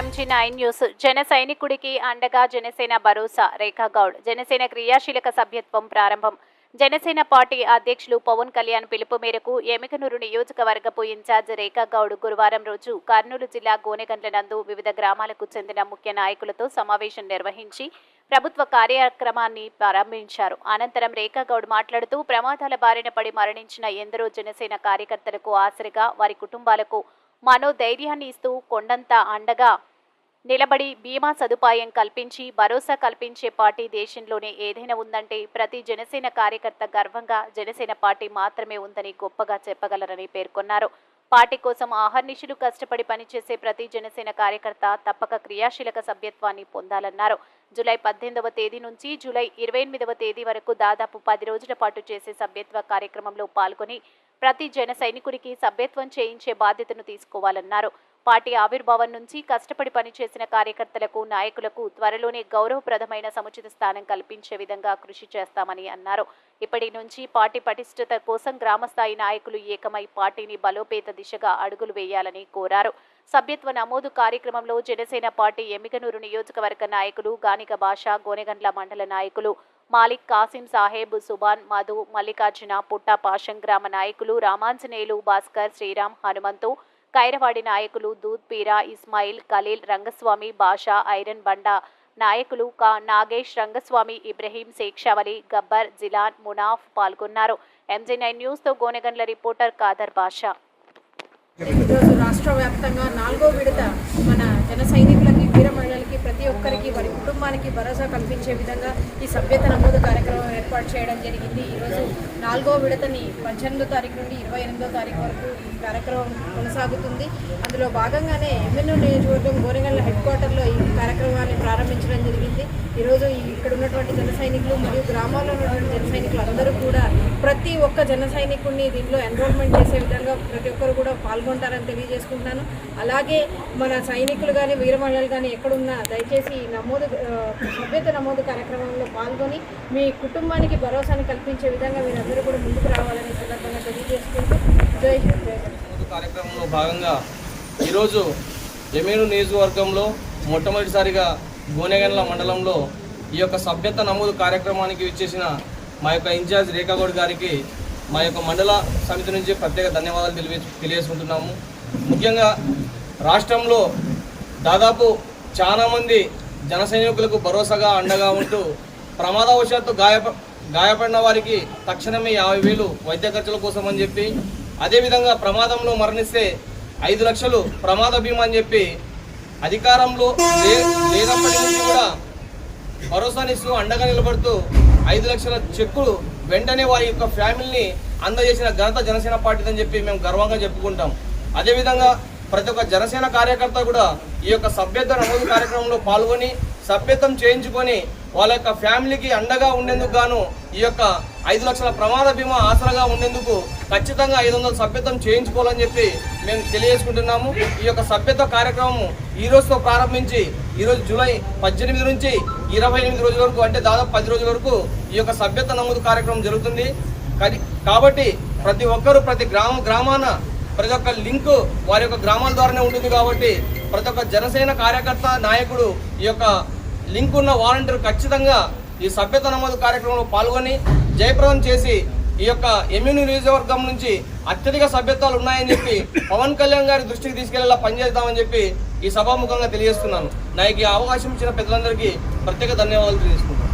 Nine news జన సైనికుడికి అండగా జనసేన భరోసా. రేఖా గౌడ్. జనసేన క్రియాశీలక సభ్యత్వం ప్రారంభం. జనసేన పార్టీ అధ్యక్షులు పవన్ కళ్యాణ్ పిలుపు మేరకు ఎమికనూరు నియోజకవర్గపు ఇన్ఛార్జ్ రేఖా గౌడ్ గురువారం రోజు కర్నూలు జిల్లా గోనెగండ్ల నందు వివిధ గ్రామాలకు చెందిన ముఖ్య నాయకులతో సమావేశం నిర్వహించి ప్రభుత్వ కార్యక్రమాన్ని ప్రారంభించారు. అనంతరం రేఖా గౌడ్ మాట్లాడుతూ ప్రమాదాల బారిన పడి మరణించిన ఎందరో జనసేన కార్యకర్తలకు ఆసరిగా వారి కుటుంబాలకు మనోధైర్యాన్ని ఇస్తూ కొండంత అండగా నిలబడి బీమా సదుపాయం కల్పించి భరోసా కల్పించే పార్టీ దేశంలోనే ఏదైనా ఉందంటే ప్రతి జనసేన కార్యకర్త గర్వంగా జనసేన పార్టీ మాత్రమే ఉందని గొప్పగా చెప్పగలరని పేర్కొన్నారు. పార్టీ కోసం ఆహర్నిశలు కష్టపడి పనిచేసే ప్రతి జనసేన కార్యకర్త తప్పక క్రియాశీలక సభ్యత్వాన్ని పొందాలన్నారు. జూలై పద్దెనిమిదవ తేదీ నుంచి జూలై ఇరవై ఎనిమిదవ తేదీ వరకు దాదాపు పది రోజుల పాటు చేసే సభ్యత్వ కార్యక్రమంలో పాల్గొని ప్రతి జన సైనికుడికి సభ్యత్వం చేయించే బాధ్యతను తీసుకోవాలన్నారు. పార్టీ ఆవిర్భావం నుంచి కష్టపడి పనిచేసిన కార్యకర్తలకు నాయకులకు త్వరలోనే గౌరవప్రదమైన సముచిత స్థానం కల్పించే విధంగా కృషి చేస్తామని అన్నారు. ఇప్పటి నుంచి పార్టీ పటిష్టత కోసం గ్రామస్థాయి నాయకులు ఏకమై పార్టీని బలోపేత దిశగా అడుగులు వేయాలని కోరారు. సభ్యత్వ నమోదు కార్యక్రమంలో జనసేన పార్టీ ఎమ్మిగనూరు నియోజకవర్గ నాయకులు గానిక భాష గోనెగండ్ల మండల నాయకులు మాలిక్ కాసిం సాహెబ్ సుబాన్ మధు మల్లికార్జున పుట్ట పాషం గ్రామ నాయకులు రామాంజనేయులు భాస్కర్ శ్రీరామ్ హనుమంతు కైరవాడి నాయకులు దూద్పీరా ఇస్మాయిల్ ఖలీల్ రంగస్వామి బాషా ఐరన్ బండా నాయకులు కా నాగేష్ రంగస్వామి ఇబ్రహీం శేక్షావలి గబ్బర్ జిలాన్ మునాఫ్ పాల్గొన్నారు. ఎంజీ నైన్ న్యూస్తో గోనెగండ్ల రిపోర్టర్ కాదర్ బాషా. ఈరోజు రాష్ట్ర వ్యాప్తంగా నాలుగో విడత మన జన సైనికులకి వీర మహిళలకి ప్రతి ఒక్కరికి వారి కుటుంబానికి భరోసా కల్పించే విధంగా ఈ సభ్యత నమోదు కార్యక్రమం ఏర్పాటు చేయడం జరిగింది. ఈరోజు నాలుగో విడతని పద్దెనిమిదో తారీఖు నుండి ఇరవై ఎనిమిదో తారీఖు వరకు ఈ కార్యక్రమం కొనసాగుతుంది. అందులో భాగంగానే ఎమ్మెల్యే నియోజకవర్గం గోరెగల్ల హెడ్ క్వార్టర్లో ఈ కార్యక్రమాన్ని ప్రారంభించడం జరిగింది. ఈరోజు ఇక్కడ ఉన్నటువంటి జన సైనికులు మరియు గ్రామాల్లో ఉన్నటువంటి జన సైనికులు ప్రతి ఒక్క జన సైనికుడిని దీంట్లో ఎన్రోల్మెంట్ చేసే విధంగా ప్రతి ఒక్కరు కూడా పాల్గొంటారని తెలియజేసుకుంటున్నాను. అలాగే మన సైనికులు కానీ వీర కానీ ఎక్కడున్నా దయచేసి నమోదు సభ్యత నమోదు కార్యక్రమంలో పాల్గొని మీ కుటుంబానికి భరోసాని కల్పించే విధంగా మీరందరూ కూడా ముందుకు రావాలనే సందర్భంగా తెలియజేసుకుంటూ జై హింద్ కార్యక్రమంలో భాగంగా ఈరోజు జమీను నియోజకవర్గంలో మొట్టమొదటిసారిగా గోనెగండ్ల మండలంలో ఈ యొక్క సభ్యత నమోదు కార్యక్రమానికి విచ్చేసిన మా యొక్క ఇన్ఛార్జ్ రేఖాగౌడ్ గారికి మా యొక్క మండల సమితి నుంచి ప్రత్యేక ధన్యవాదాలు తెలియ తెలియజేసుకుంటున్నాము. ముఖ్యంగా రాష్ట్రంలో దాదాపు చాలామంది జన సైనికులకు భరోసాగా అండగా ఉంటూ ప్రమాదవశాత్తు గాయప గాయపడిన వారికి తక్షణమే యాభై వేలు వైద్య ఖర్చుల కోసం అని చెప్పి అదేవిధంగా ప్రమాదంలో మరణిస్తే ఐదు లక్షలు ప్రమాద బీమా అని చెప్పి అధికారంలో లే లేనప్పటి నుంచి భరోసానిస్తూ అండగా నిలబడుతూ ఐదు లక్షల చెక్కులు వెంటనే వారి యొక్క ఫ్యామిలీని అందజేసిన ఘనత జనసేన పార్టీదని చెప్పి మేము గర్వంగా చెప్పుకుంటాం. అదేవిధంగా ప్రతి ఒక్క జనసేన కార్యకర్త కూడా ఈ యొక్క సభ్యత్వ నమోదు కార్యక్రమంలో పాల్గొని సభ్యత్వం చేయించుకొని వాళ్ళ యొక్క ఫ్యామిలీకి అండగా ఉండేందుకు గాను ఈ యొక్క ఐదు లక్షల ప్రమాద బీమా ఆసరాగా ఉండేందుకు ఖచ్చితంగా ఐదు వందల సభ్యత్వం చేయించుకోవాలని చెప్పి మేము తెలియజేసుకుంటున్నాము. ఈ యొక్క సభ్యత్వ కార్యక్రమం ఈ రోజుతో ప్రారంభించి ఈరోజు జూలై పద్దెనిమిది నుంచి ఇరవై ఎనిమిది రోజుల వరకు అంటే దాదాపు పది రోజుల వరకు ఈ యొక్క సభ్యత నమోదు కార్యక్రమం జరుగుతుంది. కది- కాబట్టి ప్రతి ఒక్కరూ ప్రతి గ్రామ గ్రామాన ప్రతి ఒక్క లింక్ వారి యొక్క గ్రామాల ద్వారానే ఉంటుంది కాబట్టి ప్రతి ఒక్క జనసేన కార్యకర్త నాయకుడు ఈ యొక్క లింక్ ఉన్న వాలంటీర్ ఖచ్చితంగా ఈ సభ్యత నమోదు కార్యక్రమంలో పాల్గొని జయప్రదం చేసి ఈ యొక్క ఎమ్యూని నియోజకవర్గం నుంచి అత్యధిక సభ్యత్వాలు ఉన్నాయని చెప్పి పవన్ కళ్యాణ్ గారి దృష్టికి తీసుకెళ్ళేలా పనిచేద్దామని చెప్పి ఈ సభాముఖంగా తెలియజేస్తున్నాను. నాకు ఈ అవకాశం ఇచ్చిన పెద్దలందరికీ ప్రత్యేక ధన్యవాదాలు తెలియజేసుకుంటాను